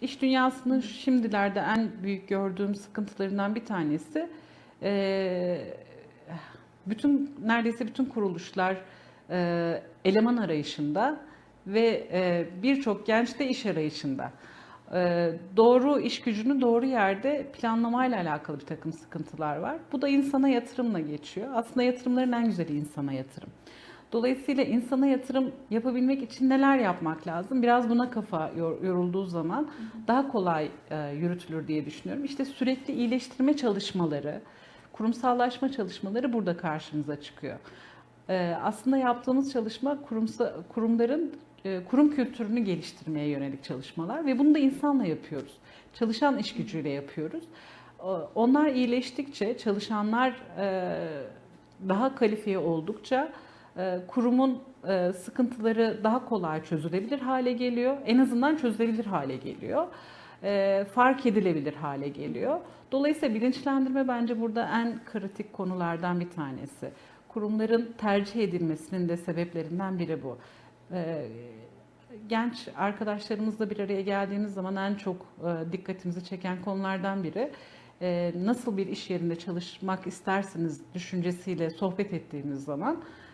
iş dünyasının şimdilerde en büyük gördüğüm sıkıntılarından bir tanesi e, bütün neredeyse bütün kuruluşlar e, eleman arayışında ve e, birçok genç de iş arayışında. Doğru iş gücünü doğru yerde planlamayla alakalı bir takım sıkıntılar var. Bu da insana yatırımla geçiyor. Aslında yatırımların en güzeli insana yatırım. Dolayısıyla insana yatırım yapabilmek için neler yapmak lazım? Biraz buna kafa yor- yorulduğu zaman daha kolay e, yürütülür diye düşünüyorum. İşte sürekli iyileştirme çalışmaları, kurumsallaşma çalışmaları burada karşımıza çıkıyor. E, aslında yaptığımız çalışma kurumsa, kurumların e, kurum kültürünü geliştirmeye yönelik çalışmalar ve bunu da insanla yapıyoruz. Çalışan iş gücüyle yapıyoruz. Onlar iyileştikçe, çalışanlar daha kalifiye oldukça kurumun e, sıkıntıları daha kolay çözülebilir hale geliyor. En azından çözülebilir hale geliyor. E, Fark edilebilir hale geliyor. Dolayısıyla bilinçlendirme bence burada en kritik konulardan bir tanesi. Kurumların tercih edilmesinin de sebeplerinden biri bu. E, Genç arkadaşlarımızla bir araya geldiğimiz zaman en çok e, dikkatimizi çeken konulardan biri e, nasıl bir iş yerinde çalışmak isterseniz düşüncesiyle sohbet ettiğimiz zaman e,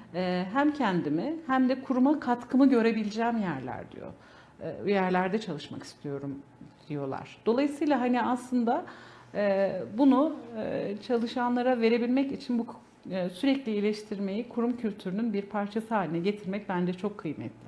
hem kendimi hem de kuruma katkımı görebileceğim yerler diyor. E, yerlerde çalışmak istiyorum diyorlar. Dolayısıyla hani aslında e, bunu e, çalışanlara verebilmek için bu e, sürekli iyileştirmeyi kurum kültürünün bir parçası haline getirmek bence çok kıymetli.